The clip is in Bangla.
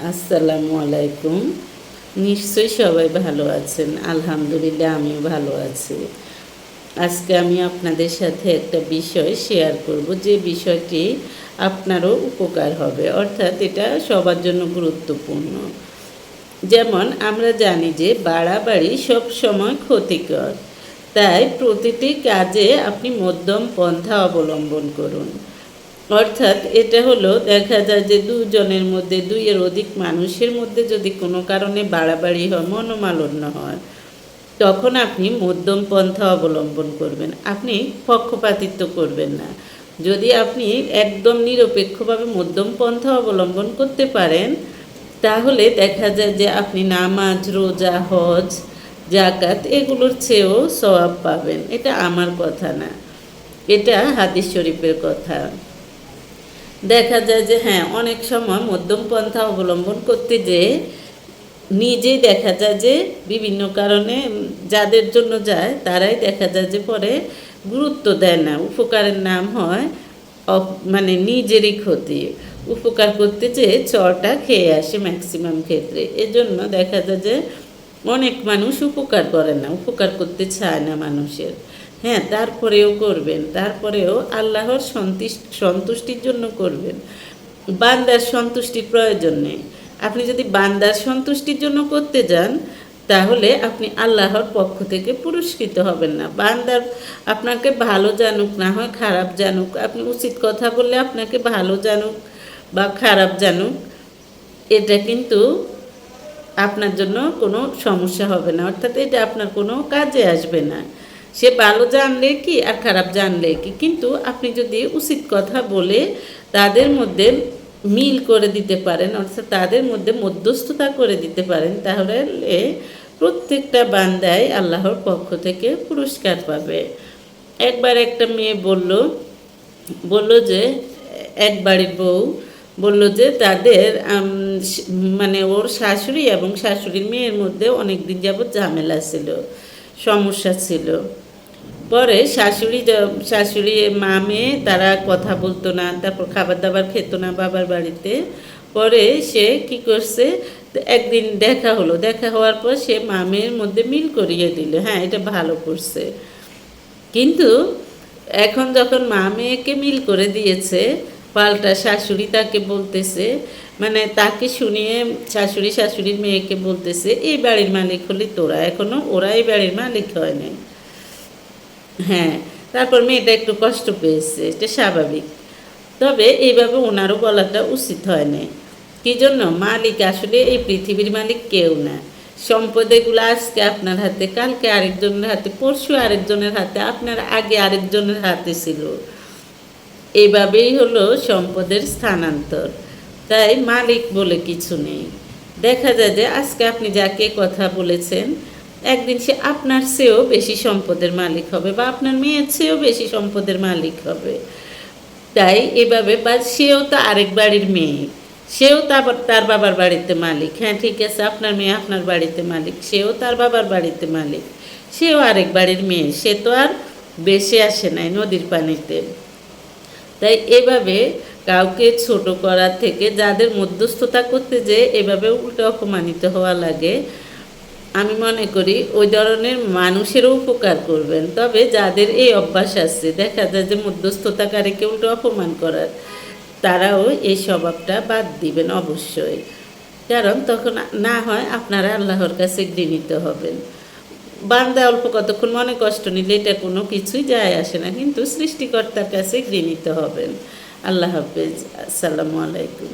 আসসালামু আলাইকুম। নিশ্চয়ই সবাই ভালো আছেন। আলহামদুলিল্লাহ, আমিও ভালো আছি। আজকে আমি আপনাদের সাথে একটা বিষয় শেয়ার করব। যে বিষয়টি আপনারও উপকার হবে। অর্থাৎ এটা সবার জন্য গুরুত্বপূর্ণ। যেমন, আমরা জানি যে বাড়াবাড়ি সব সময় ক্ষতিকর। তাই প্রতিটি কাজে আপনি মধ্যম পন্থা অবলম্বন করুন। অর্থাৎ এটা হলো দেখা যায় যে দুজনের মধ্যে দুইয়ের অধিক মানুষের মধ্যে যদি কোনো কারণে বাড়াবাড়ি হয়, মনোমালন্য হয়, তখন আপনি মধ্যম পন্থা অবলম্বন করবেন। আপনি পক্ষপাতিত্ব করবেন না। যদি আপনি একদম নিরপেক্ষভাবে মধ্যম পন্থা অবলম্বন করতে পারেন, তাহলে দেখা যায় যে আপনি নামাজ, রোজা, হজ জাকাত এগুলোর চেয়েও সওয়াব পাবেন। এটা আমার কথা না। এটা হাদিস শরীফের কথা। দেখা যায় যে হ্যাঁ অনেক সময় মধ্যম পন্থা অবলম্বন করতে যেয়ে নিজেই দেখা যায় যে, বিভিন্ন কারণে যাদের জন্য যায়, তারাই দেখা যায় যে, পরে গুরুত্ব দেয় না। উপকারের নাম হয় মানে নিজেরই ক্ষতি। উপকার করতে চেয়ে চরটা খেয়ে আসে ম্যাক্সিমাম ক্ষেত্রে। এজন্য দেখা যায় যে, অনেক মানুষ উপকার করে না। উপকার করতে চায় না মানুষের। হ্যাঁ তারপরেও করবেন। তারপরেও আল্লাহর সন্তুষ্ট সন্তুষ্টির জন্য করবেন। বান্দার সন্তুষ্টির প্রয়োজন নেই। আপনি যদি বান্দার সন্তুষ্টির জন্য করতে যান, তাহলে আপনি আল্লাহর পক্ষ থেকে পুরস্কৃত হবেন না। বান্দার আপনাকে ভালো জানুক, না হয় খারাপ জানুক, আপনি উচিত কথা বললে আপনাকে ভালো জানুক বা খারাপ জানুক, এটা কিন্তু আপনার জন্য কোনো সমস্যা হবে না। অর্থাৎ এটা আপনার কোনো কাজে আসবে না। সে ভালো জানলে কি আর খারাপ জানলে কি? কিন্তু আপনি যদি উচিত কথা বলে তাদের মধ্যে মিল করে দিতে পারেন, অর্থাৎ তাদের মধ্যে মধ্যস্থতা করে দিতে পারেন, তাহলে প্রত্যেকটা বান্দায় আল্লাহর পক্ষ থেকে পুরস্কার পাবে। একবার একটা মেয়ে বলল বলল যে, এক বাড়ির বউ, বলল যে তাদের মানে ওর শাশুড়ি এবং শাশুড়ির মেয়ের মধ্যে অনেক দিন যাবৎ ঝামেলা ছিল, সমস্যা ছিল। পরে শাশুড়ি শাশুড়ি মা মেয়ে তারা কথা বলতো না, তারপর খাবার দাবার খেত না বাবার বাড়িতে। পরে সে কি করছে, একদিন দেখা হলো, দেখা হওয়ার পর সে মা মেয়ের মধ্যে মিল করিয়ে দিল হ্যাঁ এটা ভালো করছে। কিন্তু এখন যখন মা মেয়েকে মিল করে দিয়েছে, পাল্টা শাশুড়ি তাকে বলতেছে মানে তাকে শুনিয়ে শাশুড়ি শাশুড়ির মেয়েকে বলতেছে, এই বাড়ির মালিক হলি তোরা, এখনও ওরা এই বাড়ির মালিক হয় নাই। হ্যাঁ তারপর মেয়েটা একটু কষ্ট পেয়েছে, এটা স্বাভাবিক। তবে এইভাবে ওনারও বলাটা উচিত হয় নাই। কী জন্য? মালিক আসলে এই পৃথিবীর মালিক কেউ না। সম্পদ এগুলো আজকে আপনার হাতে, কালকে আরেকজনের হাতে, পরশু আরেকজনের হাতে, আপনার আগে আরেকজনের হাতে ছিল। এইভাবেই হলো সম্পদের স্থানান্তর। তাই মালিক বলে কিছু নেই। দেখা যায় যে আজকে আপনি যাকে কথা বলেছেন একদিন সে আপনার চেয়েও বেশি সম্পদের মালিক হবে বা আপনার মেয়ের চেয়েও বেশি সম্পদের মালিক হবে। তাই এভাবে বা সেও তো আরেক বাড়ির মেয়ে, সেও তারপর তার বাবার বাড়িতে মালিক। হ্যাঁ ঠিক আছে, আপনার মেয়ে আপনার বাড়িতে মালিক, সেও তার বাবার বাড়িতে মালিক, সেও আরেক বাড়ির মেয়ে, সে তো আর বেশি আসে নাই নদীর পানিতে। তাই এভাবে কাউকে ছোট করার থেকে যাদের মধ্যস্থতা করতে যে এভাবে উল্টো অপমানিত হওয়া লাগে আমি মনে করি ওই ধরনের মানুষেরও উপকার করবেন। তবে যাদের এই অভ্যাস আছে, দেখা যায় যে মধ্যস্থতাকারীকে উল্টো অপমান করার, তারাও এই স্বভাবটা বাদ দিবেন অবশ্যই। কারণ তখন না হয় আপনারা আল্লাহর কাছে ঘৃণিত হবেন। বান্দা অল্প কতক্ষণ মনে কষ্ট নিলে এটা কোনো কিছুই যায় আসে না, কিন্তু সৃষ্টিকর্তার কাছে ঘৃণিত হবেন। আল্লাহ হাফেজ। আসসালামু আলাইকুম।